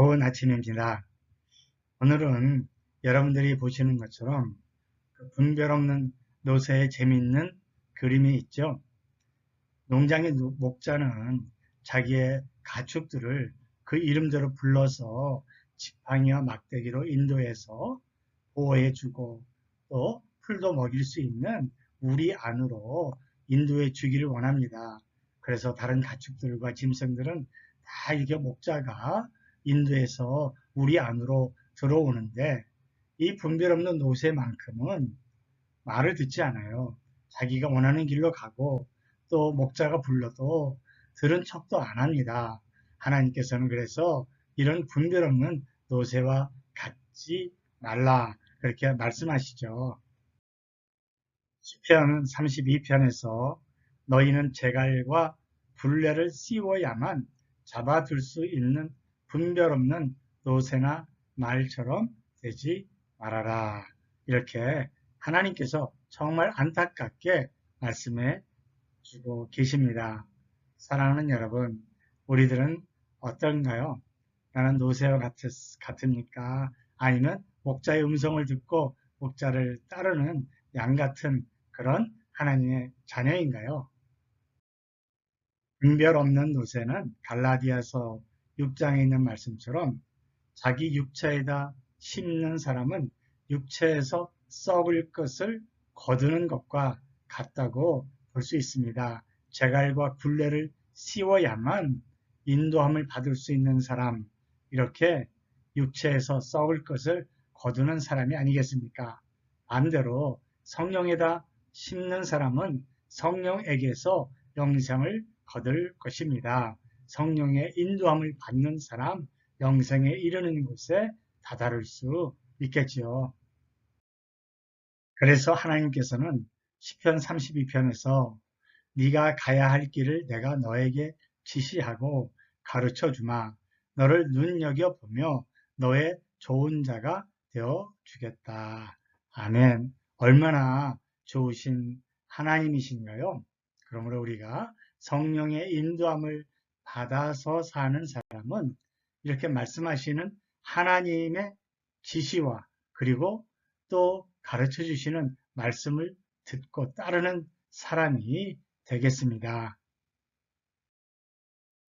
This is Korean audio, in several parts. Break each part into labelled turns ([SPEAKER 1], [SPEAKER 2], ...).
[SPEAKER 1] 좋은 아침입니다. 오늘은 여러분들이 보시는 것처럼 그 분별 없는 노새의 재미있는 그림이 있죠. 농장의 목자는 자기의 가축들을 그 이름대로 불러서 지팡이와 막대기로 인도해서 보호해주고 또 풀도 먹일 수 있는 우리 안으로 인도해 주기를 원합니다. 그래서 다른 가축들과 짐승들은 다 이게 목자가 인도해서 우리 안으로 들어오는데 이 분별 없는 노새만큼은 말을 듣지 않아요. 자기가 원하는 길로 가고 또 목자가 불러도 들은 척도 안 합니다. 하나님께서는 그래서 이런 분별 없는 노새와 같지 말라 그렇게 말씀하시죠. 시편 32편에서 너희는 제갈과 굴레를 씌워야만 잡아둘 수 있는 분별 없는 노새나 말처럼 되지 말아라. 이렇게 하나님께서 정말 안타깝게 말씀해 주고 계십니다. 사랑하는 여러분, 우리들은 어떤가요? 나는 노새와 같, 같습니까? 아니면 목자의 음성을 듣고 목자를 따르는 양 같은 그런 하나님의 자녀인가요? 분별 없는 노새는 갈라디아서 6장에 있는 말씀처럼 자기 육체에다 심는 사람은 육체에서 썩을 것을 거두는 것과 같다고 볼 수 있습니다. 제갈과 굴레를 씌워야만 인도함을 받을 수 있는 사람, 이렇게 육체에서 썩을 것을 거두는 사람이 아니겠습니까? 반대로 성령에다 심는 사람은 성령에게서 영생을 거둘 것입니다. 성령의 인도함을 받는 사람, 영생에 이르는 곳에 다다를 수 있겠지요. 그래서 하나님께서는 시편 32편에서 네가 가야 할 길을 내가 너에게 지시하고 가르쳐 주마. 너를 눈여겨 보며 너의 좋은 자가 되어 주겠다. 아멘. 얼마나 좋으신 하나님이신가요? 그러므로 우리가 성령의 인도함을 받아서 사는 사람은 이렇게 말씀하시는 하나님의 지시와 그리고 또 가르쳐 주시는 말씀을 듣고 따르는 사람이 되겠습니다.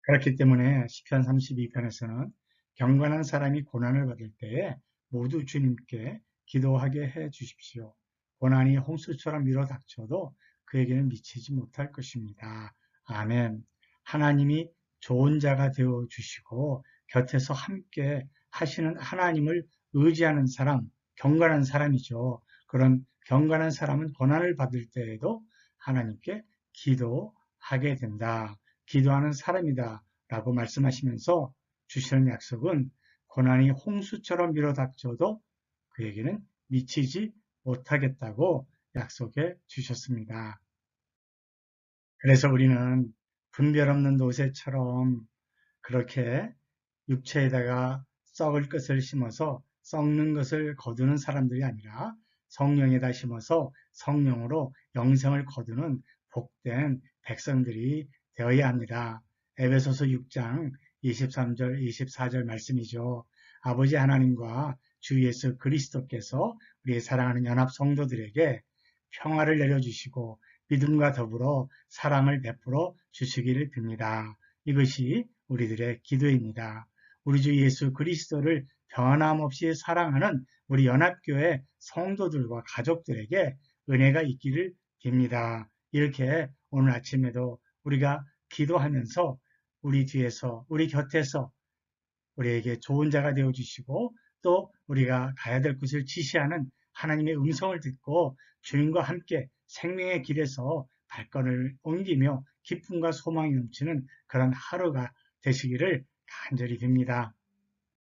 [SPEAKER 1] 그렇기 때문에 시편 32편에서는 경건한 사람이 고난을 받을 때에 모두 주님께 기도하게 해 주십시오. 고난이 홍수처럼 밀어 닥쳐도 그에게는 미치지 못할 것입니다. 아멘. 하나님이 좋은 자가 되어 주시고 곁에서 함께 하시는 하나님을 의지하는 사람, 경건한 사람이죠. 그런 경건한 사람은 고난을 받을 때에도 하나님께 기도하게 된다. 기도하는 사람이다. 라고 말씀하시면서 주시는 약속은 고난이 홍수처럼 밀어닥쳐도 그에게는 미치지 못하겠다고 약속해 주셨습니다. 그래서 우리는 분별 없는 노새처럼 그렇게 육체에다가 썩을 것을 심어서 썩는 것을 거두는 사람들이 아니라 성령에다 심어서 성령으로 영생을 거두는 복된 백성들이 되어야 합니다. 에베소서 6장 23절 24절 말씀이죠. 아버지 하나님과 주 예수 그리스도께서 우리의 사랑하는 연합 성도들에게 평화를 내려주시고 믿음과 더불어 사랑을 베풀어 주시기를 빕니다. 이것이 우리들의 기도입니다. 우리 주 예수 그리스도를 변함없이 사랑하는 우리 연합교회 성도들과 가족들에게 은혜가 있기를 빕니다. 이렇게 오늘 아침에도 우리가 기도하면서 우리 뒤에서 우리 곁에서 우리에게 좋은 자가 되어 주시고 또 우리가 가야 될 곳을 지시하는 하나님의 음성을 듣고 주님과 함께 생명의 길에서 발걸음을 옮기며 기쁨과 소망이 넘치는 그런 하루가 되시기를 간절히 빕니다.